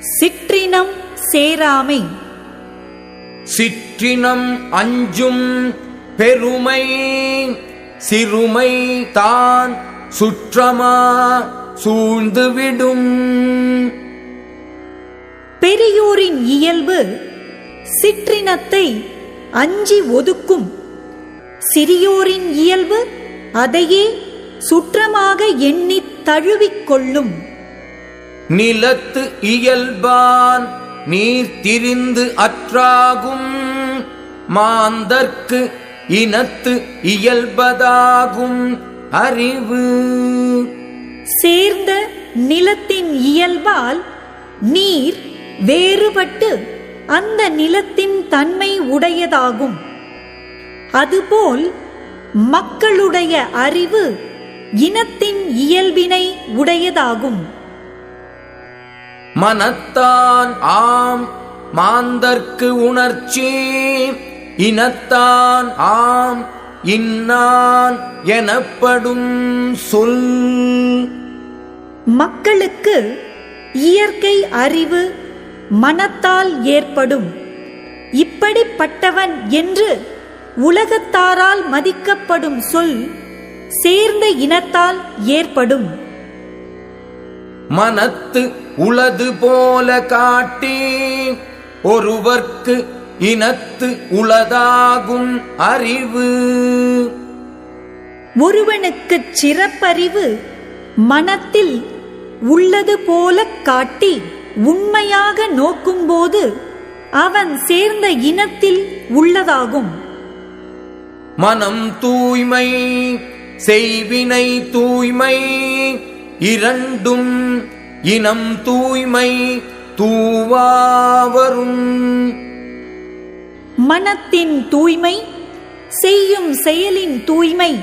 சிற்றினம் சேராமை. சிற்றினம் அஞ்சும் பெருமை சிறுமை தான் சுற்றமா சூழ்ந்துவிடும். பெரியோரின் இயல்பு சிற்றினத்தை அஞ்சி ஒதுக்கும். சிறியோரின் இயல்பு அதையே சுற்றமாக எண்ணித் தழுவிக் கொள்ளும். நிலத்து இயல்பான் நீர் திரிந்து அற்றாகும். மாந்தர்க்கு இனத்து இயல்பதாகும். அறிவு. சேர்ந்த நிலத்தின் இயல்பால் நீர் வேறுபட்டு அந்த நிலத்தின் தன்மை உடையதாகும். அதுபோல் மக்களுடைய அறிவு இனத்தின் இயல்பினை உடையதாகும். மனத்தான் ஆம் மாந்தர்க்கு உணர்ச்சி. இனத்தான் ஆம் இன்னான் எனப்படும் சொல். மக்களுக்கு இயற்கை அறிவு மனத்தால் ஏற்படும். இப்படிப்பட்டவன் என்று உலகத்தாரால் மதிக்கப்படும் சொல் சேர்ந்த இனத்தால் ஏற்படும். மனத்து உளது போல காட்டி ஒருவர்க்கு இனத்து உளதாகும் அறிவு. ஒருவனுக்குச் சிறப்பறிவு மனத்தில் உள்ளது போல காட்டி உண்மையாக நோக்கும்போது அவன் சேர்ந்த இனத்தில் உள்ளதாகும். மனம் தூய்மை செய்வினை தூய்மை இரண்டும் இனம் தூய்மை தூவாவரும். மனத்தின் தூய்மை செய்யும் செயலின் தூய்மை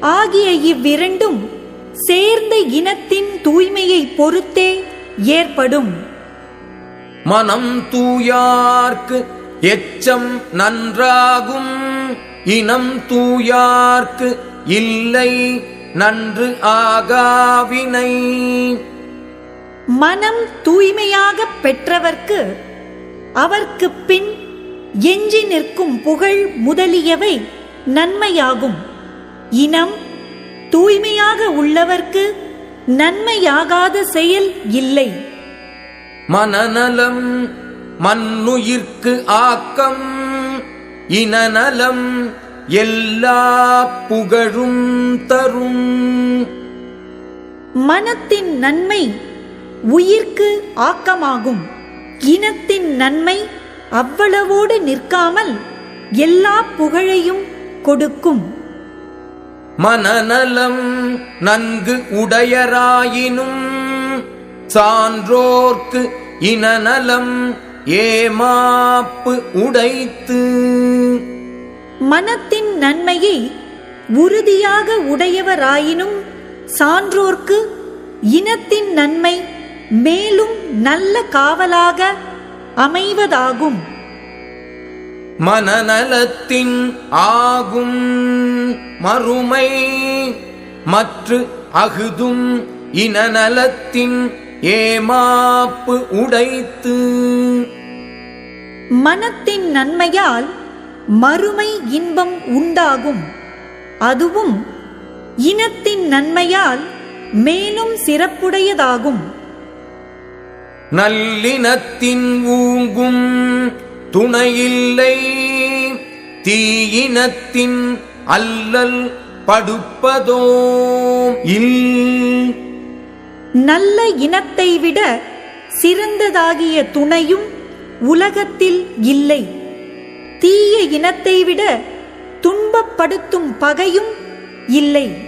ஆகிய இவ்விரண்டும் சேர்ந்த இனத்தின் தூய்மையை பொறுத்தே ஏற்படும். மனம் தூயார்க்கு எச்சம் நன்றாகும். இனம் தூயார்க்கு இல்லை நன்று ஆகாவினை. மனம் தூய்மையாகப் பெற்றவர்க்கு அவர்க்குப் பின் எஞ்சி நிற்கும் புகழ் முதலியவை நன்மையாகும். இனம் தூய்மையாக உள்ளவர்க்கு நன்மையாகாத செயல் இல்லை. மனநலம் மண்ணுயிர்க்கு ஆக்கம். இனநலம் எல்லா புகழும் தரும். மனத்தின் நன்மை உயிர்க்கு ஆக்கமாகும். இனத்தின் நன்மை அவ்வளவோடு நிற்காமல் எல்லா புகழையும் கொடுக்கும். மனநலம் நன்கு உடையராயினும் சான்றோர்க்கு இனநலம் ஏமாப்பு உடைத்து. மனத்தின் நன்மையை உறுதியாக உடையவராயினும் சான்றோர்க்கு இனத்தின் நன்மை மேலும் நல்ல காவலாக அமைவதாகும். மனநலத்தின் ஆகும் மறுமை மற்ற அகுதும் இனநலத்தின் ஏமாப்பு உடைத்து. மனத்தின் நன்மையால் மறுமை இன்பம் உண்டாகும். அதுவும் இனத்தின் நன்மையால் மேலும் சிறப்புடையதாகும். நல்லினத்தின் ஊங்கும் துணையில்லை. தீயினத்தின் அல்லல் படுப்பதோ இல். நல்ல இனத்தை விட சிறந்ததாகிய துணையும் உலகத்தில் இல்லை. தீய இனத்தை விட துன்பப்படுத்தும் பகையும் இல்லை.